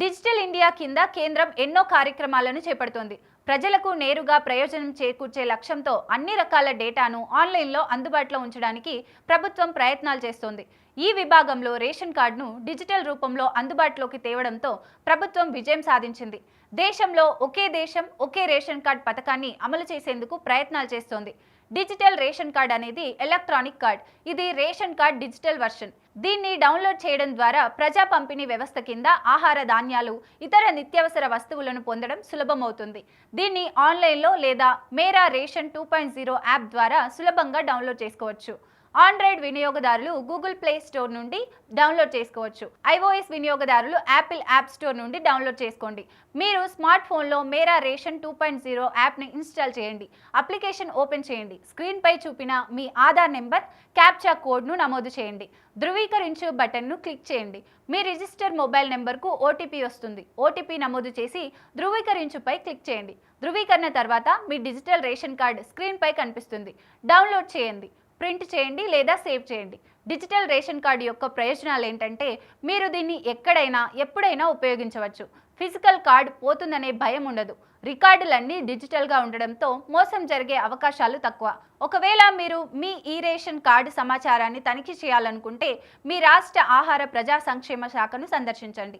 Digital India కింద కేంద్రం ఎన్నో కార్యక్రమాలను చేపడుతోంది. ప్రజలకు నేరుగా ప్రయోజనం చేకూర్చే లక్ష్యంతో అన్ని రకాల డేటాను ఆన్లైన్లో అందుబాటులో ఉంచడానికి ప్రభుత్వం ప్రయత్నాలు చేస్తోంది. ఈ విభాగంలో రేషన్ కార్డును డిజిటల్ రూపంలో అందుబాటులోకి తేవడంతో ప్రభుత్వం విజయం సాధించింది. దేశంలో ఒకే దేశం ఒకే రేషన్ కార్డ్ పథకాన్ని అమలు చేసేందుకు ప్రయత్నాలు చేస్తోంది. డిజిటల్ రేషన్ కార్డ్ అనేది ఎలక్ట్రానిక్ కార్డ్. ఇది రేషన్ కార్డ్ డిజిటల్ వర్షన్. దీన్ని డౌన్లోడ్ చేయడం ద్వారా ప్రజా పంపిణీ వ్యవస్థ కింద ఆహార ధాన్యాలు ఇతర నిత్యావసర వస్తువులను పొందడం సులభమవుతుంది. దీన్ని ఆన్లైన్లో లేదా Mera ration two point zero app ద్వారా సులభంగా డౌన్లోడ్ చేసుకోవచ్చు. ఆండ్రాయిడ్ వినియోగదారులు గూగుల్ ప్లే స్టోర్ నుండి డౌన్లోడ్ చేసుకోవచ్చు. ఐఓఎస్ వినియోగదారులు యాపిల్ యాప్ స్టోర్ నుండి డౌన్లోడ్ చేసుకోండి. మీరు స్మార్ట్ ఫోన్లో Mera ration two point zero యాప్ని ఇన్స్టాల్ చేయండి. అప్లికేషన్ ఓపెన్ చేయండి. స్క్రీన్పై చూపిన మీ ఆధార్ నెంబర్ క్యాప్చా కోడ్ను నమోదు చేయండి. ధృవీకరించు బటన్ను క్లిక్ చేయండి. మీ రిజిస్టర్ మొబైల్ నెంబర్కు ఓటీపీ వస్తుంది. ఓటీపీ నమోదు చేసి ధృవీకరించుపై క్లిక్ చేయండి. ధృవీకరణ తర్వాత మీ డిజిటల్ రేషన్ కార్డ్ స్క్రీన్పై కనిపిస్తుంది. డౌన్లోడ్ చేయండి. ప్రింట్ చేయండి లేదా సేవ్ చేయండి. డిజిటల్ రేషన్ కార్డు యొక్క ప్రయోజనాలు ఏంటంటే మీరు దీన్ని ఎక్కడైనా ఎప్పుడైనా ఉపయోగించవచ్చు. ఫిజికల్ కార్డ్ పోతుందనే భయం ఉండదు. రికార్డులన్నీ డిజిటల్గా ఉండడంతో మోసం జరిగే అవకాశాలు తక్కువ. ఒకవేళ మీరు మీ ఈ రేషన్ కార్డు సమాచారాన్ని తనిఖీ చేయాలనుకుంటే మీ రాష్ట్ర ఆహార ప్రజా సంక్షేమ శాఖను సందర్శించండి.